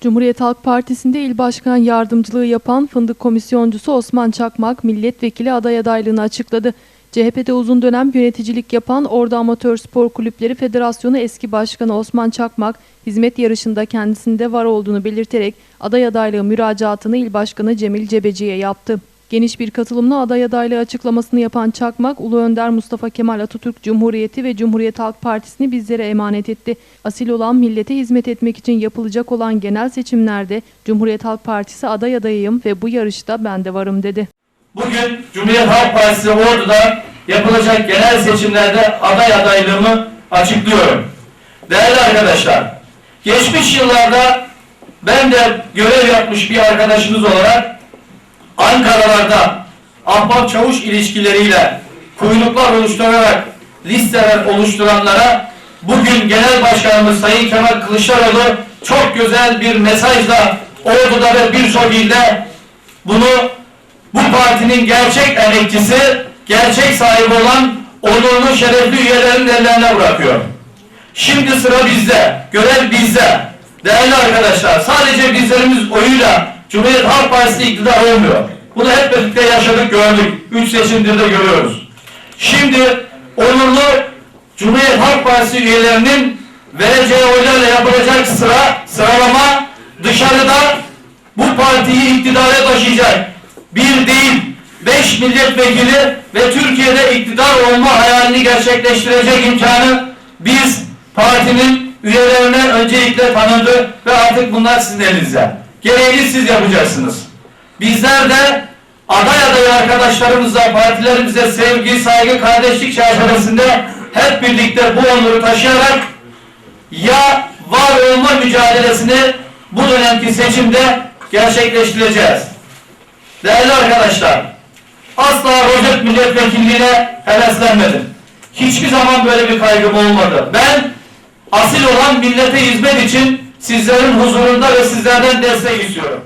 Cumhuriyet Halk Partisi'nde il başkan yardımcılığı yapan fındık komisyoncusu Osman Çakmak milletvekili aday adaylığını açıkladı. CHP'de uzun dönem yöneticilik yapan Ordu Amatör Spor Kulüpleri Federasyonu eski başkanı Osman Çakmak hizmet yarışında kendisinde var olduğunu belirterek aday adaylığı müracaatını il başkanı Cemil Cebeci'ye yaptı. Geniş bir katılımla aday adaylığı açıklamasını yapan Çakmak, Ulu Önder Mustafa Kemal Atatürk Cumhuriyeti ve Cumhuriyet Halk Partisi'ni bizlere emanet etti. Asil olan millete hizmet etmek için yapılacak olan genel seçimlerde Cumhuriyet Halk Partisi aday adayıyım ve bu yarışta ben de varım dedi. Bugün Cumhuriyet Halk Partisi Ordu'da yapılacak genel seçimlerde aday adaylığımı açıklıyorum. Değerli arkadaşlar, geçmiş yıllarda ben de görev yapmış bir arkadaşınız olarak Ankara'larda ahbap çavuş ilişkileriyle kuyruklar oluşturarak listeler oluşturanlara bugün Genel Başkanımız Sayın Kemal Kılıçdaroğlu çok güzel bir mesajla Ordu'da ve birçok ilde bunu bu partinin gerçek emekçisi, gerçek sahibi olan onurlu şerefli üyelerin ellerine bırakıyor. Şimdi sıra bizde, görev bizde. Değerli arkadaşlar, sadece bizlerimiz oyuyla Cumhuriyet Halk Partisi iktidar olmuyor. Bunu hep birlikte yaşadık, gördük. Üç seçimdir de görüyoruz. Şimdi onurlu Cumhuriyet Halk Partisi üyelerinin vereceği oylarla yapılacak sıra, sıralama dışarıda bu partiyi iktidara taşıyacak bir değil, beş milletvekili ve Türkiye'de iktidar olma hayalini gerçekleştirecek imkanı biz partinin üyelerine öncelikle tanıdı ve artık bunlar sizin elinizde. Gereğini siz yapacaksınız. Bizler de aday adayı arkadaşlarımızla, partilerimize sevgi, saygı, kardeşlik çerçevesinde hep birlikte bu onuru taşıyarak ya var olma mücadelesini bu dönemki seçimde gerçekleştireceğiz. Değerli arkadaşlar, asla rozet milletvekilliğine heveslenmedim. Hiçbir zaman böyle bir kaygım olmadı. Ben asil olan millete hizmet için sizlerin huzurunda ve sizlerden destek istiyorum.